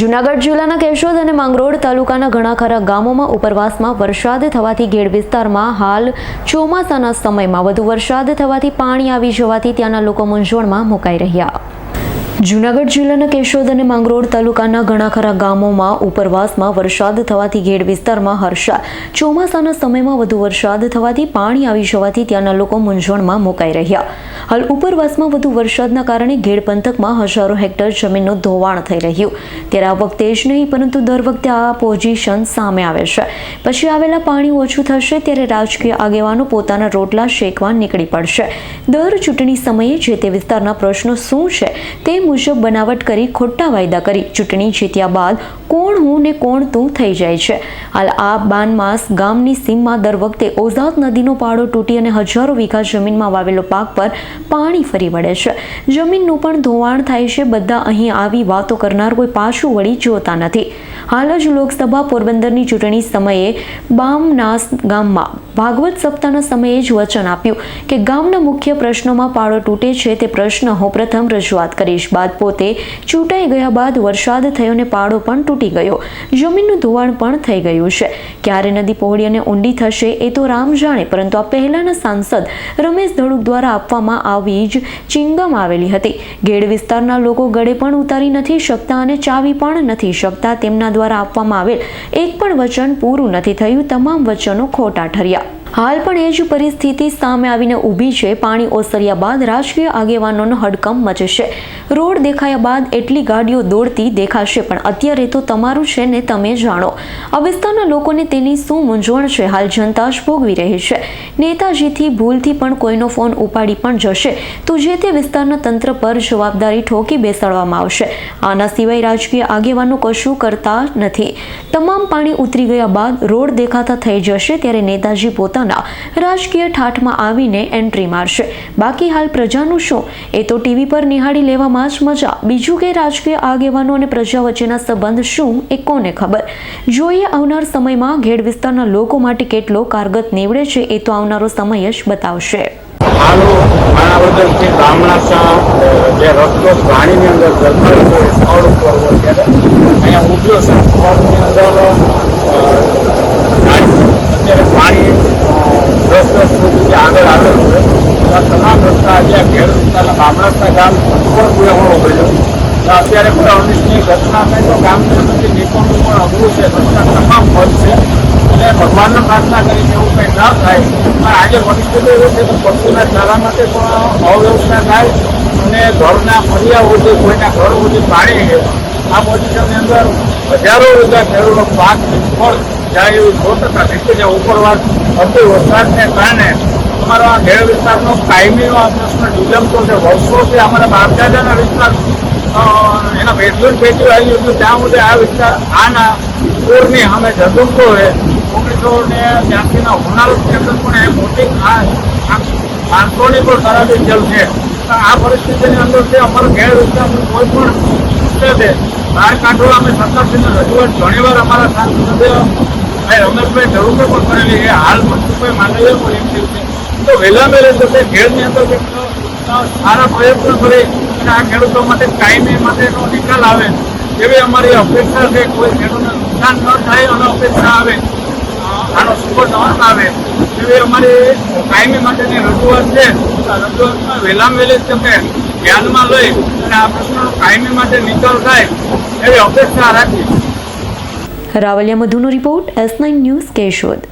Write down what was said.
જૂનાગઢ જિલ્લાના કેશોદ અને માંગરોળ તાલુકાના ઘણા ખરા ગામોમાં ઉપરવાસમાં વરસાદ થવાથી ગેડ વિસ્તારમાં હાલ ચોમાસાના સમયમાં વધુ વરસાદ થવાથી પાણી આવી જવાથી ત્યાંના લોકો મૂંઝવણમાં મુકાઈ રહ્યા. જૂનાગઢ જિલ્લાના કેશોદ અને માંગરોળ તાલુકાના ઘણા ખરા ગામોમાં ઉપરવાસમાં વરસાદ થવાથી ગેડ વિસ્તારમાં હર્ષા. ચોમાસાના સમયમાં વધુ વરસાદ થવાથી પાણી આવી જવાથી ત્યાંના લોકો મૂંઝવણમાં મુકાઈ રહ્યા. હાલ ઉપરવાસમાં વધુ વરસાદના કારણે ઘેડ પંથકમાં હજારો હેક્ટર જમીનનું ધોવાણ થઈ રહ્યું. ત્યારે આ વખતે જ નહીં, પરંતુ દર વખતે આ પોઝિશન સામે આવે છે. પછી આવેલા પાણી ઓછું થશે ત્યારે રાજકીય આગેવાનો પોતાના રોટલા શેકવા નીકળી પડશે. દર ચૂંટણી સમયે જે તે વિસ્તારના પ્રશ્નો શું છે તે મુજબ બનાવટ કરી ખોટા વાયદા કરી ચૂંટણી જીત્યા બાદ કોણ હું ને કોણ તું થઈ જાય છે. હાલ આ બાનમાસ ગામની સીમમાં દર વખતે ઓઝાત નદીનો પાડો તૂટી અને હજારો વીઘા જમીનમાં વાવેલો પાક પર પાણી ફરી વળે છે. જમીનનું પણ ધોવાણ થાય છે. બધા અહીં આવી વાતો કરનાર કોઈ પાછું વળી જોતા નથી. હાલ જ લોકસભા પોરબંદરની ચૂંટણી સમયે બામનાસ ગામમાં ભાગવત સપ્તાહના સમયે જ વચન આપ્યું કે ગામના મુખ્ય પ્રશ્નોમાં પાળો તૂટે છે તે પ્રશ્ન હું પ્રથમ રજૂઆત કરીશ. બાદ પોતે ચૂંટાઈ ગયા બાદ વરસાદ થયો ને પાળો પણ તૂટી ગયો. જમીનનું ધોવાણ પણ થઈ ગયું છે. ક્યારે નદી પહોળી અને ઊંડી થશે એ તો રામ જાણે, પરંતુ આ પહેલાના સાંસદ રમેશ ધડુક દ્વારા આપવામાં આવી જ ચિંગમ આવેલી હતી. ગેડ વિસ્તારના લોકો ગળે પણ ઉતારી નથી શકતા અને ચાવી પણ નથી શકતા તેમના દ્વારા આપવામાં આવેલ એક પણ વચન પૂરું નથી થયું. તમામ વચનો ખોટા ઠર્યા. હાલ પણ એ જ પરિસ્થિતિ સામે આવીને ઊભી છે. પાણી ઓસર્યા બાદ રાજકીય આગેવાનોનો હડકંપ મચશે. રોડ દેખાયા બાદ એટલી ગાડીઓ દોડતી દેખાશે, પણ અત્યારે તો તમારું છે ને તમે જાણો. આ વિસ્તારના લોકોને તેની શું મૂંઝવણ છે? હાલ જનતા જ ભોગવી રહી છે. નેતાજીથી ભૂલથી પણ કોઈનો ફોન ઉપાડી પણ જશે. તો જે તે વિસ્તારના તંત્ર પર જવાબદારી ઠોકી બેસાડવામાં આવશે. આના સિવાય રાજકીય આગેવાનો કશું કરતા નથી. તમામ પાણી ઉતરી ગયા બાદ રોડ દેખાતા થઈ જશે, ત્યારે નેતાજી પોતાના રાજકીય ઠાઠમાં આવીને એન્ટ્રી મારશે. બાકી હાલ પ્રજાનું શું? એ તો ટીવી પર નિહાળી લેવામાં જ મજા. બીજું કે રાજકીય આગેવાનો અને પ્રજા વચ્ચેના સંબંધ શું એ કોને ખબર? જોઈએ આવનાર સમયમાં ઘેડ વિસ્તારના લોકો માટે કેટલો કારગત નીવડે છે એ તો આવનારો સમય જ બતાવશે. અંદર અ, ગાડી અત્યારે પાણી અ, દસ દસ ફૂટ સુધી આગળ આવેલું છે તો આ તમામ રસ્તા આજે આ ઘેર વિસ્તારના બામણાસના ગામ પણ બન્યો તો અત્યારે કોઈ અનિષ્ટની ઘટના થાય તો ગામની અંદરથી નીકળવું પણ અઘરું છે. રસ્તા તમામ પદ છે. અને ભગવાનને પ્રાર્થના કરી કે એવું કંઈ ન થાય, પણ આજે પરિસ્થિતિ એવું છે કે પશુના ચારા માટે પણ અવ્યવસ્થા થાય અને ઘરના ફરિયા સુધી કોઈના ઘર સુધી પાણી છે, આ પોઝિશનની અંદર હજારો બધા ખેડૂતો પાક નિષ્ફળ જાય એવી સો ટકા નીકળી જાય ઉપરવાસ અતિ વરસાદને કારણે અમારો ઘેર વિસ્તારનો કાયમીનો આ પ્રશ્ન છે વર્ષોથી અમારા બાપદાદાના વિસ્તાર. એના વેટલેન્ડ પેટી આવ્યું હતું, ત્યાં સુધી આ વિસ્તાર આના પૂરની અમે ઝગમતો છે. ઓગણીસો ને ત્યાંસીના હોનારતની કેન્દ્ર પણ એ મોટી માણસોની પણ ખરાબી જેલ છે. તો આ પરિસ્થિતિની અંદર છે, અમારો ઘેર વિસ્તારનું કોઈ પણ છે, બહાર કાઢવા અમે સરકારશ્રીને રજૂઆત ઘણીવાર અમારા સાંસદ સભ્ય ભાઈ રમેશભાઈ જરૂર પણ કરેલી છે. હાલ મનસુખભાઈ માંડવીએ પણ એમ થયું તો વહેલા વહેલે જશે ઘેરની અંદર સારા પ્રયત્નો કરે અને આ ખેડૂતો માટે કાયમી માટેનો નિકાલ આવે. એવી અમારી અપેક્ષા છે, કોઈ ખેડૂતને નુકસાન ન થાય અને અપેક્ષા આવે. આનો સુપર ન આવે. એવી અમારી કાયમી માટેની રજૂઆત છે રજૂઆતમાં વહેલામાં વહેલી તમે ધ્યાનમાં લઈ અને આ પ્રશ્નનો કાયમી માટે નિકાલ થાય એવી અપેક્ષા રાખી Ravaliya મધુનો report S nine news Keshod.